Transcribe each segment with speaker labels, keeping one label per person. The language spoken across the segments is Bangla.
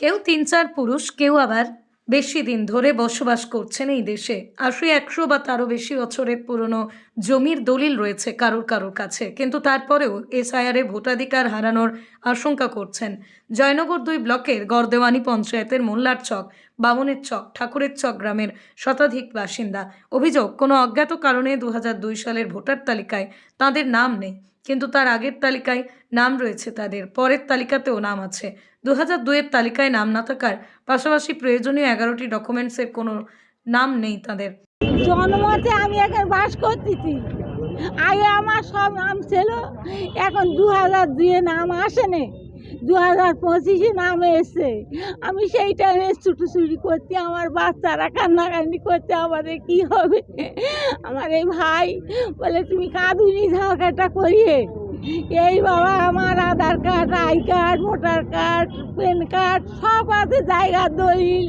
Speaker 1: কেউ তিন চার পুরুষ, কেউ আবার বেশি দিন ধরে বসবাস করছেন এই দেশে। আশি, একশো বা তারও বেশি বছরের পুরনো জমির দলিল রয়েছে কারোর কারোর কাছে। কিন্তু তারপরেও এসআইআরে ভোটাধিকার হারানোর আশঙ্কা করছেন জয়নগর দুই ব্লকের গরদেওয়ানি পঞ্চায়েতের মোল্লার চক বামনের চক, ঠাকুরের চক গ্রামের শতাধিক বাসিন্দা। অভিযোগ, কোনো অজ্ঞাত কারণে দু সালের ভোটার তালিকায় তাদের নাম নেই, কিন্তু তার আগের তালিকায় নাম রয়েছে তাদের, পরের তালিকাতেও নাম আছে। দু হাজার দুইয়ের তালিকায় নাম না থাকার পাশাপাশি প্রয়োজনীয় এগারোটি ডকুমেন্টসের কোনো নাম নেই তাদের।
Speaker 2: জন্মতে আমি এখন বাস করতেছি। আগে আমার সব নাম ছিল, এখন দু হাজার দুয়ে নাম আসেনি। দু হাজার পঁচিশে নাম এসছে আমি সেই টাইমে ছুটোছুটি করতে, আমার বাচ্চারা কান্নাকান্নি করতে, আমাদের কি হবে? আমার এই ভাই বলে, তুমি কাঁদুনি ঝাঁকাটা করিয়ে, এই বাবা আমার Aadhaar card, I card, voter card, PAN card, সব আছে জায়গার দলিল,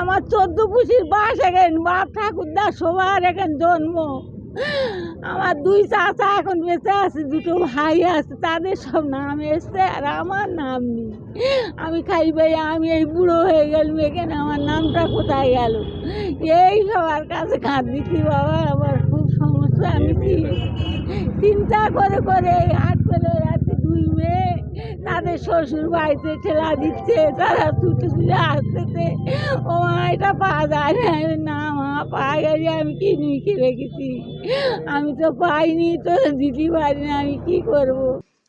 Speaker 2: আমার চোদ্দ পুষির বাস এখান, বাপ ঠাকুরদা সবার এখান জন্ম। আমার দুই চাচা এখন বেঁচে আছে, দুটো ভাই আছে, তাদের সব নাম এসছে আর আমার নাম নেই। আমি খাই ভাই, আমি এই বুড়ো হয়ে গেলাম, এখানে আমার নামটা কোথায় গেল? এই সবার কাছে কাঁদ দিচ্ছি বাবা, আমার খুব সমস্যা, আমি চিন্তা করে করে এই হাট ফেলে যাচ্ছে, দুই মেয়ে, তাদের শ্বশুর বাড়িতে ঠেলা দিচ্ছে, তারা ছুটে ছুটে আসতেছে। ও এটা পাওয়া যায় না পাওয়া গেছে আমি কি রেখেছি? আমি তো পাইনি, তো দিতে পারি না, আমি কি করব।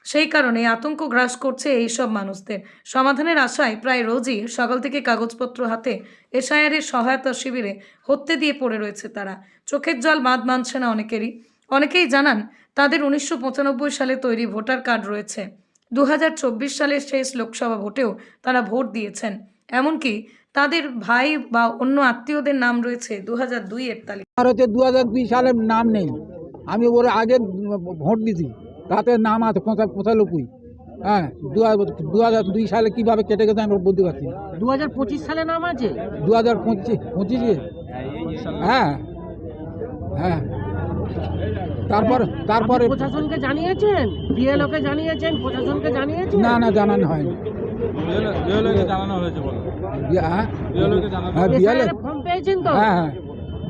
Speaker 1: সেই কারণে আতঙ্ক গ্রাস করছে এই সব মানুষদের। সমাধানের আশায় প্রায় রোজই সকাল থেকে কাগজপত্র হাতে এসআইআরের সহায়তা শিবিরে হত্যে দিয়ে পড়ে রয়েছে তারা। চোখের জল বাঁধ মানছে না অনেকেরই। অনেকেই জানান, তাদের উনিশশো পঁচানব্বই সালে তৈরি ভোটার কার্ড রয়েছে। দু হাজার চব্বিশ সালের শেষ লোকসভা ভোটেও তারা ভোট দিয়েছেন। এমনকি তাদের ভাই বা অন্য আত্মীয়দের নাম রয়েছে দু হাজার দুইয়ের তালিকা।
Speaker 3: হচ্ছে দু হাজার দুই সালের নাম নেই। আমি ওর আগে ভোট দিছি। তাতে নাম আছে পঁচা পঁচানব্বই। হ্যাঁ দু হাজার দু হাজার দুই সালে কীভাবে কেটে গেছে আমি বলতে পারছি না।
Speaker 4: দু হাজার পঁচিশ সালে নাম আছে?
Speaker 3: দু হাজার পঁচিশ পঁচিশে। হ্যাঁ। হ্যাঁ। তারপর তারপরে
Speaker 4: প্রশাসনকে জানিয়েছেন? বিএলওকে জানিয়েছেন? প্রশাসনকে জানিয়েছেন?
Speaker 3: না না জানানো হয়নি। হ্যাঁ হ্যাঁ বিয়ালে
Speaker 4: SIR ফর্ম পেয়েছেন তো?
Speaker 3: হ্যাঁ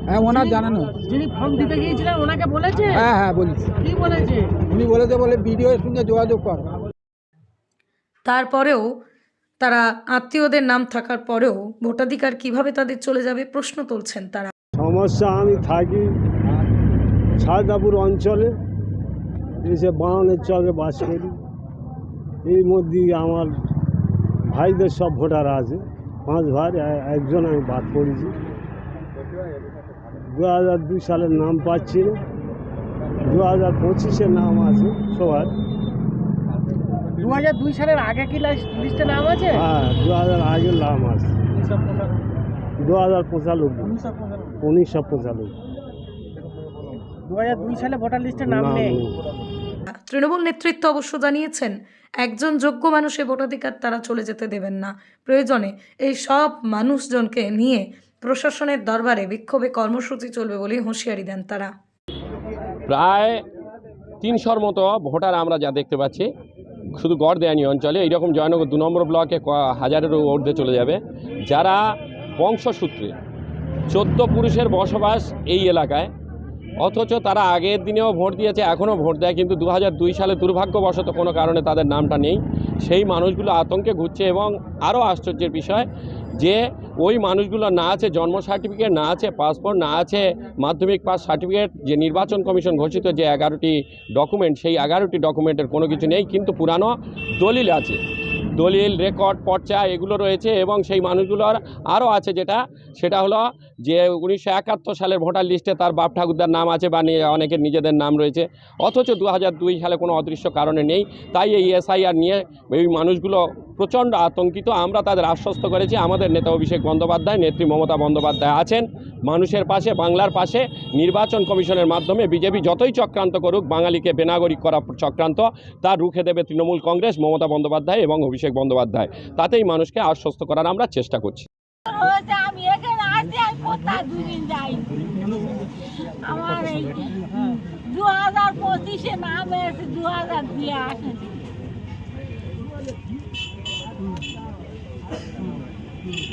Speaker 3: হ্যাঁ। ওনার জানানো।
Speaker 4: যিনি ফর্ম দিতে গিয়েছিলেন ওনাকে বলেছে?
Speaker 3: হ্যাঁ হ্যাঁ
Speaker 4: কি বলেছে?
Speaker 3: উনি বলেছে বলে বিডিও এর সঙ্গে যোগাযোগ কর।
Speaker 1: তারপরেও তারা আত্মীয়দের নাম থাকার পরেও ভোটাধিকার কীভাবে তাদের চলে যাবে প্রশ্ন তুলছেন তারা।
Speaker 5: সমস্যা আমি থাকি সারদাপুর অঞ্চলে এসে বাউনের চকে বাস করি। এর মধ্যে আমার ভাইদের সব ভোটার আছে। পাঁচ ভাই একজন আমি বাদ পড়েছি। দু হাজার দুই সালের নাম পাচ্ছি না। দু হাজার পঁচিশের নাম আছে সবার।
Speaker 4: দু হাজার দুই সালের আগে কি লিস্টে নাম আছে?
Speaker 5: হ্যাঁ দু হাজার আগের নাম আছে। দু হাজার পঁচানব্বই। উনিশশো পঁচানব্বই।
Speaker 4: দু হাজার দুই সালে ভোটার লিস্টে নাম নেই।
Speaker 1: তৃণমূল নেতৃত্ব অবশ্য জানিয়েছেন, একজন যোগ্য মানুষের ভোটাধিকার তারা চলে যেতে দেবেন না। প্রয়োজনে এই সব মানুষজনকে নিয়ে প্রশাসনের দরবারে বিক্ষোভে কর্মসূচি চলবে বলে হুঁশিয়ারি দেন তারা।
Speaker 6: প্রায় তিনশোর মতো ভোটার আমরা যা দেখতে পাচ্ছি, শুধু গড় দেয়ানি অঞ্চলে, এইরকম জয়নগর দু নম্বর ব্লকে হাজারেরও ঊর্ধ্বে চলে যাবে। যারা বংশসূত্রে চোদ্দ পুরুষের বসবাস এই এলাকায় অথচ তারা আগের দিনেও ভোট দিয়েছে, এখনও ভোট দেয়, কিন্তু দু সালে দুর্ভাগ্যবশত কোনো কারণে তাদের নামটা নেই। সেই মানুষগুলো আতঙ্কে ঘুরছে এবং আরও আশ্চর্যের বিষয় যে ওই মানুষগুলো না আছে জন্ম সার্টিফিকেট, না আছে পাসপোর্ট, না আছে মাধ্যমিক পাস সার্টিফিকেট, যে নির্বাচন কমিশন ঘোষিত যে এগারোটি ডকুমেন্ট, সেই এগারোটি ডকুমেন্টের কোনো কিছু নেই, কিন্তু পুরানো দলিল আছে। দলিল রেকর্ড পর্চা এগুলো রয়েছে এবং সেই মানুষগুলোর আরও আছে যেটা, সেটা হলো যে উনিশশো একাত্তর সালের ভোটার লিস্টে তার বাপ ঠাকুরদার নাম আছে বা অনেকের নিজেদের নাম রয়েছে। অথচ দু সালে কোনো অদৃশ্য কারণে নেই। তাই এই এসআইআর নিয়ে এই মানুষগুলো প্রচণ্ড আতঙ্কিত। আমরা তাদের আশ্বস্ত করেছি। আমাদের নেতা অভিষেক বন্দ্যোপাধ্যায়, নেত্রী মমতা বন্দ্যোপাধ্যায় আছেন। মানুষের পাশে, বাংলার পাশে নির্বাচন কমিশনের মাধ্যমে বিজেপি যতই চক্রান্ত করুক, বাঙালিকে বেনাগরিক করা চক্রান্ত তা রুখে দেবে তৃণমূল কংগ্রেস, মমতা বন্দ্যোপাধ্যায় এবং অভিষেক বন্দ্যোপাধ্যায়। তাতেই মানুষকে আশ্বস্ত করার আমরা চেষ্টা করছি।
Speaker 2: দু হাজার পঁচিশে নাম দু হাজার দিয়ে আসেনি। 嗯，嗯，嗯。